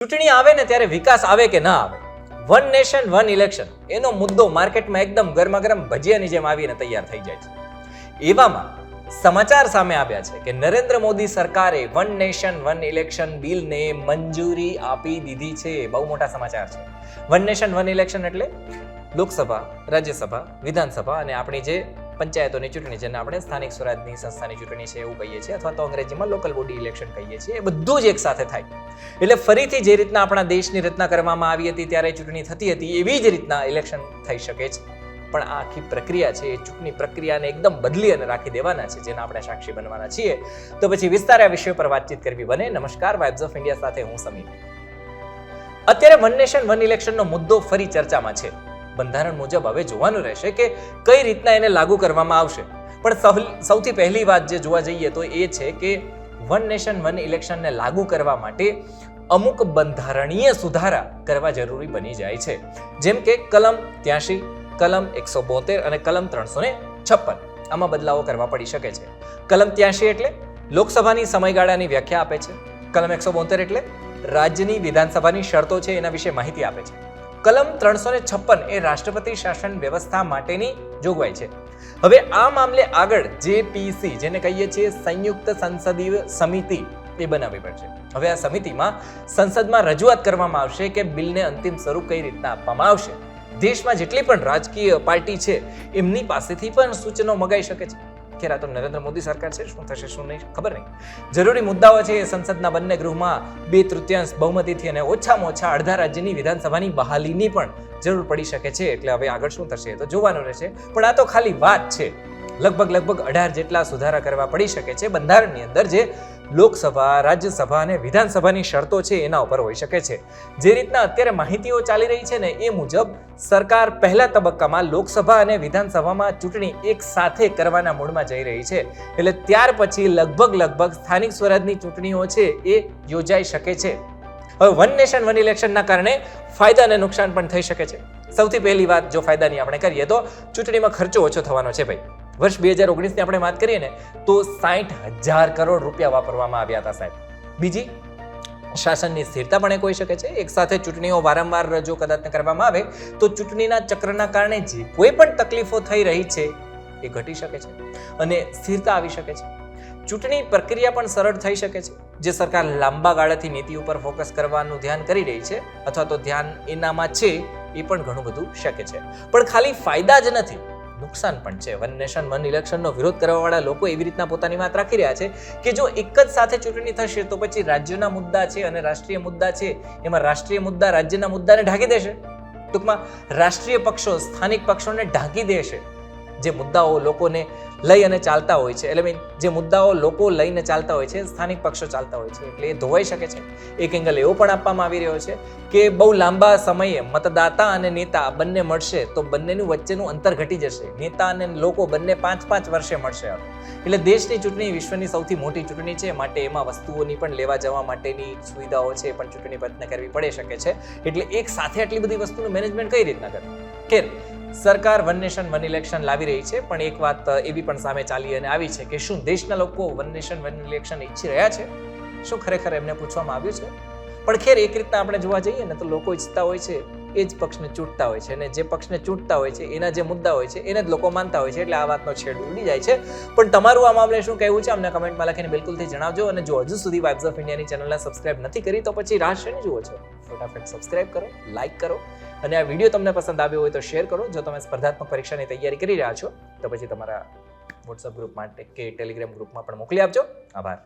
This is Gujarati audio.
ચૂંટણી આવે ને ત્યારે વિકાસ આવે કે ના આવે? વન નેશન વન ઇલેક્શન એનો મુદ્દો માર્કેટમાં એકદમ ગરમા ગરમ ભજીયાની જેમ આવીને તૈયાર થઈ જાય છે. એવામાં સમાચાર સામે આવ્યા છે કે નરેન્દ્ર મોદી સરકારે વન નેશન વન ઇલેક્શન બિલને મંજૂરી આપી દીધી છે. બહુ મોટા સમાચાર છે. વન નેશન વન ઇલેક્શન એટલે લોકસભા, રાજ્યસભા, વિધાનસભા અને આપણી જે પંચાયતોની ચૂંટણી જેને આપણે સ્થાનિક સ્વરાજની સંસ્થાની ચૂંટણી છે એવું કહીએ છીએ અથવા તો અંગ્રેજીમાં લોકલ બોડી ઇલેક્શન કહીએ છીએ. એ બધું જ એક સાથે થાય. એટલે ફરીથી જે રીતના આપણા દેશની રચના કરવામાં આવી હતી ત્યારે ચૂંટણી થતી હતી, એવી જ રીતના ઇલેક્શન થઈ શકે છે. પણ આ આખી પ્રક્રિયા છે, એ ચૂંટણી પ્રક્રિયાને એકદમ બદલી અને રાખી દેવાના છે, જેના આપણે સાક્ષી બનવાના છીએ. તો પછી વિસ્તાર આ વિષય પર વાતચીત કરવી બને. નમસ્કાર વાઇબ્સ ઓફ ઇન્ડિયા સાથે હું સમીર. અત્યારે વન નેશન વન ઇલેક્શનનો મુદ્દો ફરી ચર્ચામાં છે. બંધારણ મુજબ હવે જોવાનું રહેશે કે કઈ રીતના એને લાગુ કરવામાં આવશે. પણ સૌથી પહેલી વાત જે જોવા જઈએ તો એ છે કે વન નેશન, વન ઇલેક્શનને લાગુ કરવા માટે અમુક બંધારણીય સુધારા કરવા જરૂરી બની જાય છે. જેમ કે કલમ ત્યાંશી, કલમ એકસો બોતેર અને કલમ ત્રણસો ને છપ્પન. આમાં બદલાવો કરવા પડી શકે છે. કલમ ત્યાંશી એટલે લોકસભાની સમયગાળાની વ્યાખ્યા આપે છે. કલમ એકસો બોતેર એટલે રાજ્યની વિધાનસભાની શરતો છે એના વિશે માહિતી આપે છે. કલમ ત્રણસો ને છપ્પન એ રાષ્ટ્રપતિ શાસન વ્યવસ્થા માટેની જોગવાઈ છે. હવે આ મામલે આગળ જેપીસી, જેને કહીએ છીએ સંયુક્ત સંસદીય સમિતિ, એ બનાવવી પડશે. હવે આ સમિતિમાં સંસદમાં રજૂઆત કરવામાં આવશે કે બિલને અંતિમ સ્વરૂપ કઈ રીતના આપવામાં આવશે. દેશમાં જેટલી પણ રાજકીય પાર્ટી છે, એમની પાસેથી પણ સૂચનો મગાઈ શકે છે. ખેર આ તો નરેન્દ્ર મોદી સરકાર છે, શું થશે, શું નહીં, ખબર નહીં. જરૂરી મુદ્દાઓ છે એ સંસદના બંને ગૃહમાં બે તૃતીયાંશ બહુમતીથી અને ઓછામાં ઓછા અડધા રાજ્યની વિધાનસભાની બહાલીની પણ જરૂર પડી શકે છે, એટલે હવે આગળ શું થશે તો જોવાનું રહેશે. પણ આ તો ખાલી વાત છે. લગભગ લગભગ અઢાર જેટલા સુધારા કરવા પડી શકે છે બંધારણની અંદર જે લોકસભા, રાજ્યસભા અને વિધાનસભાની શરતો છે એના ઉપર હોઈ શકે છે. જે રીતના અત્યારે માહિતીઓ ચાલી રહી છે ને એ મુજબ સરકાર પહેલા તબક્કામાં લોકસભા અને વિધાનસભામાં ચૂંટણી એક સાથે કરવાના મૂડમાં જઈ રહી છે. એટલે ત્યાર પછી લગભગ લગભગ સ્થાનિક સ્વરાજની ચૂંટણીઓ છે એ યોજાઈ શકે છે. હવે વન નેશન, વન ઇલેક્શનના કારણે ફાયદા અને નુકસાન પણ થઈ શકે છે. સૌથી પહેલી વાત જો ફાયદાની આપણે કરીએ તો ચૂંટણીમાં ખર્ચો ઓછો થવાનો છે ભાઈ. વર્ષ બે હજાર ઓગણીસની આપણે વાત કરીએ ને, તો સાઠ હજાર કરોડ રૂપિયા વાપરવામાં આવ્યા હતા સાહેબ. બીજી, શાસનની સ્થિરતા પણ એ કહી શકે છે. એક સાથે ચૂંટણીઓ વારંવાર રજૂ કદાચ કરવામાં આવે, તો ચૂંટણીના ચક્રના કારણે જે કોઈ પણ તકલીફો થઈ રહી છે, એ ઘટી શકે છે અને સ્થિરતા આવી શકે છે. ચૂંટણી પ્રક્રિયા પણ સરળ થઈ શકે છે. જે સરકાર લાંબા ગાળાથી નીતિ ઉપર ફોકસ કરવાનું ધ્યાન કરી રહી છે, અથવા તો ધ્યાન એનામાં છે, એ પણ ઘણું બધું શકે છે. પણ ખાલી ફાયદા જ નથી. નુકસાન પણ છે. વન નેશન, વન ઇલેક્શનનો વિરોધ કરવાવાળા લોકો એવી રીતના પોતાની વાત રાખી રહ્યા છે કે જો એક જ સાથે ચૂંટણી થશે તો પછી રાજ્યોના મુદ્દા છે અને રાષ્ટ્રીય મુદ્દા છે, એમાં રાષ્ટ્રીય મુદ્દા રાજ્યના મુદ્દાને ઢાંકી દેશે. ટૂંકમાં રાષ્ટ્રીય પક્ષો સ્થાનિક પક્ષોને ઢાંકી દેશે. જે મુદ્દાઓ લોકોને લઈ અને ચાલતા હોય છે. એટલે મીન જે મુદ્દાઓ લોકો લઈને ચાલતા હોય છે, સ્થાનિક પક્ષો ચાલતા હોય છે. એટલે એ ધોવાઈ શકે છે. એક એંગલ એવો પણ આપવામાં આવી રહ્યો છે કે બહુ લાંબા સમયે મતદાતા અને નેતા બંને મળશે તો બંનેનું વચ્ચેનું અંતર ઘટી જશે. નેતા અને લોકો બંને પાંચ પાંચ વર્ષે મળશે એટલે દેશની ચૂંટણી વિશ્વની સૌથી મોટી ચૂંટણી છે. માટે એમાં વસ્તુઓની પણ લેવા જવા માટેની સુવિધાઓ છે પણ ચૂંટણી પંચને કરવી પડી શકે છે. એટલે એક સાથે આટલી બધી વસ્તુનું મેનેજમેન્ટ કઈ રીતના કરવું? ખેર સરકાર વન નેશન, વન ઇલેક્શન લાવી રહી છે. પણ એક વાત એવી પણ સામે ચાલી અને આવી છે કે શું દેશના લોકો વન નેશન, વન ઇલેક્શન ઈચ્છી રહ્યા છે? શું ખરેખર એમને પૂછવામાં આવ્યું છે? પણ ખેર એક રીતના આપણે જોવા જઈએ ને તો લોકો ઈચ્છતા હોય છે એ જ પક્ષને ચૂંટતા હોય છે અને જે પક્ષને ચૂંટતા હોય છે, એના જે મુદ્દા હોય છે, એને જ લોકો માનતા હોય છે, એટલે આ વાતનો છેડ ઉડી જાય છે. પણ તમારું આ મામલે શું કહેવું છે, અમને કમેન્ટમાં લખીને બિલકુલથી જણાવજો અને જો હજુ સુધી વાઇબ્સ ઓફ ઇન્ડિયાની ચેનલને સબસ્ક્રાઇબ નથી કરી, તો પછી રાહ શેની જુઓ છો? ફટાફટ સબસ્ક્રાઇબ કરો લાઇક કરો અને આ વીડિયો તમને પસંદ આવ્યો હોય તો શેર કરો. જો તમે સ્પર્ધાત્મક પરીક્ષાની તૈયારી કરી રહ્યા છો, તો પછી તમારા વોટ્સઅપ ગ્રુપ માટે કે ટેલિગ્રામ ગ્રુપમાં પણ મોકલી આપજો. આભાર.